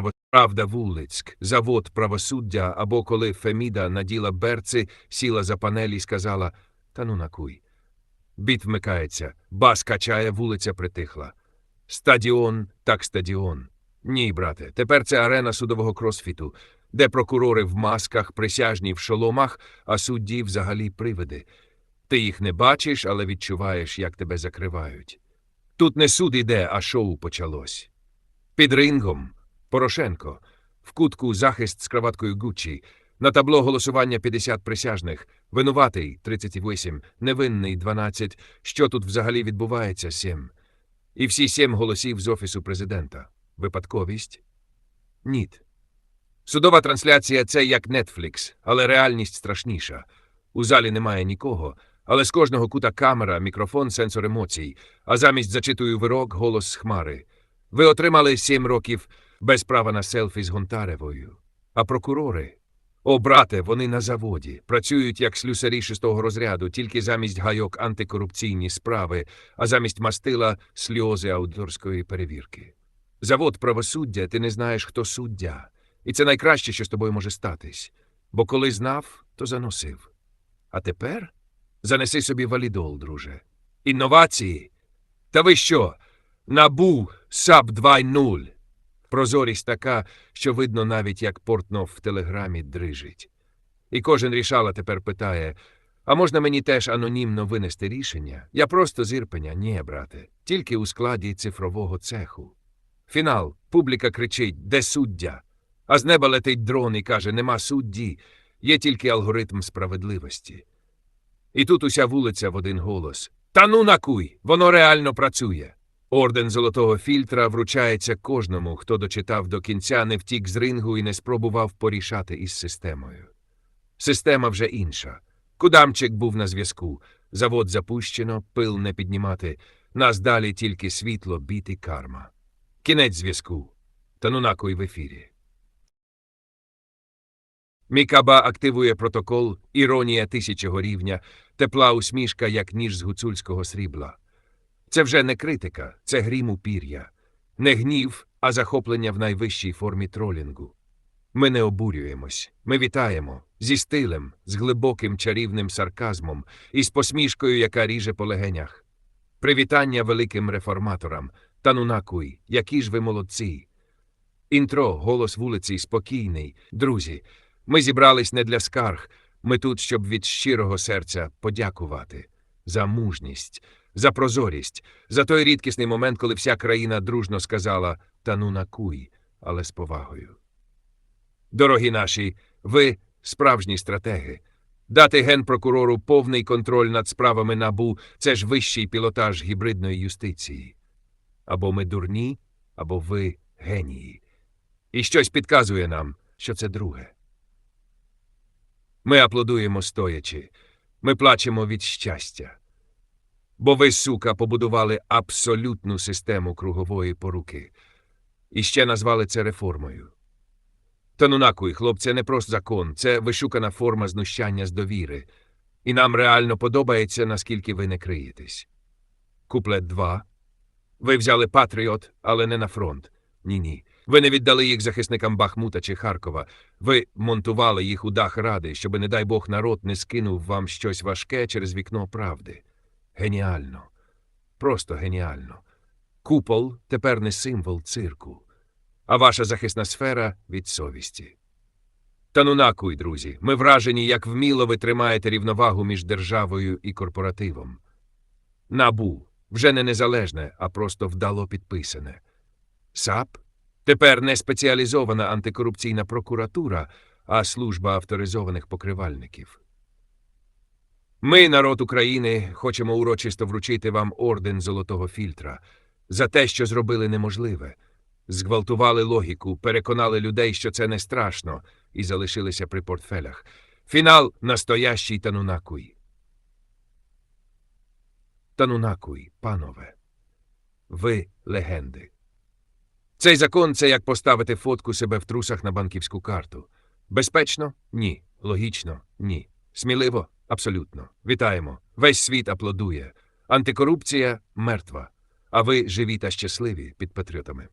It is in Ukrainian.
право... правда вулицьк, завод правосуддя, або коли Феміда наділа берци, сіла за панелі і сказала Та ну накуй. Біт вмикається, бас качає, вулиця притихла. Стадіон, так стадіон. Ні, брате, тепер це арена судового кросфіту, де прокурори в масках, присяжні в шоломах, а судді взагалі привиди. Ти їх не бачиш, але відчуваєш, як тебе закривають. Тут не суд іде, а шоу почалось. Під рингом Порошенко, в кутку захист з краваткою Гуччі, на табло голосування 50 присяжних, винуватий 38, невинний 12. Що тут взагалі відбувається 7. І всі сім голосів з Офісу президента. Випадковість? Ніт. Судова трансляція це як Netflix, але реальність страшніша. У залі немає нікого, але з кожного кута камера, мікрофон, сенсор емоцій, а замість зачитую вирок голос з хмари. Ви отримали сім років без права на селфі з Гонтаревою. А прокурори? О, брате, вони на заводі, працюють як слюсарі шестого розряду, тільки замість гайок антикорупційні справи, а замість мастила сльози аудиторської перевірки. Завод правосуддя, ти не знаєш, хто суддя. І це найкраще, що з тобою може статись. Бо коли знав, то заносив. А тепер занеси собі валідол, друже. Інновації? Та ви що? Набу САП 2.0. Прозорість така, що видно навіть, як Портнов в телеграмі дрижить. І кожен рішала тепер питає: а можна мені теж анонімно винести рішення? Я просто з Ірпеня, ні, брате, тільки у складі цифрового цеху. Фінал. Публіка кричить: де суддя? А з неба летить дрон і каже: нема судді, є тільки алгоритм справедливості. І тут уся вулиця в один голос: Та ну накуй! Воно реально працює. Орден золотого фільтра вручається кожному, хто дочитав до кінця, не втік з рингу і не спробував порішати із системою. Система вже інша. Кудамчик був на зв'язку. Завод запущено, пил не піднімати. Нас далі тільки світло, біт і карма. Кінець зв'язку. Танунакуй в ефірі. Мікаба активує протокол, іронія тисячого рівня, тепла усмішка, як ніж з гуцульського срібла. Це вже не критика, це грім у пір'я. Не гнів, а захоплення в найвищій формі тролінгу. Ми не обурюємось, ми вітаємо зі стилем, з глибоким чарівним сарказмом і з посмішкою, яка ріже по легенях. Привітання великим реформаторам. Танунакуй, які ж ви молодці. Інтро, голос вулиці, спокійний. Друзі, ми зібрались не для скарг. Ми тут, щоб від щирого серця подякувати за мужність, за прозорість, за той рідкісний момент, коли вся країна дружно сказала «Та ну накуй», але з повагою. Дорогі наші, ви справжні стратеги. Дати генпрокурору повний контроль над справами набу це ж вищий пілотаж гібридної юстиції. Або ми дурні, або ви генії. І щось підказує нам, що це друге. Ми аплодуємо стоячи, ми плачемо від щастя. Бо ви, сука, побудували абсолютну систему кругової поруки. І ще назвали це реформою. Та ну накуй, хлопці, не просто закон, це вишукана форма знущання з довіри. І нам реально подобається, наскільки ви не криєтесь. Куплет 2. Ви взяли Патріот, але не на фронт. Ні-ні. Ви не віддали їх захисникам Бахмута чи Харкова. Ви монтували їх у дах ради, щоби, не дай Бог, народ не скинув вам щось важке через вікно правди. Геніально. Просто геніально. Купол тепер не символ цирку, а ваша захисна сфера від совісті. Та ну накуй, друзі, ми вражені, як вміло ви тримаєте рівновагу між державою і корпоративом. Набу вже не незалежне, а просто вдало підписане. САП тепер не спеціалізована антикорупційна прокуратура, а служба авторизованих покривальників. Ми, народ України, хочемо урочисто вручити вам орден золотого фільтра за те, що зробили неможливе. Зґвалтували логіку, переконали людей, що це не страшно, і залишилися при портфелях. Фінал настоящий Танунакуй. Танунакуй, панове. Ви легенди. Цей закон це як поставити фотку себе в трусах на банківську карту. Безпечно? Ні. Логічно? Ні. Сміливо? Абсолютно. Вітаємо. Весь світ аплодує. Антикорупція мертва. А ви живі та щасливі під патріотами.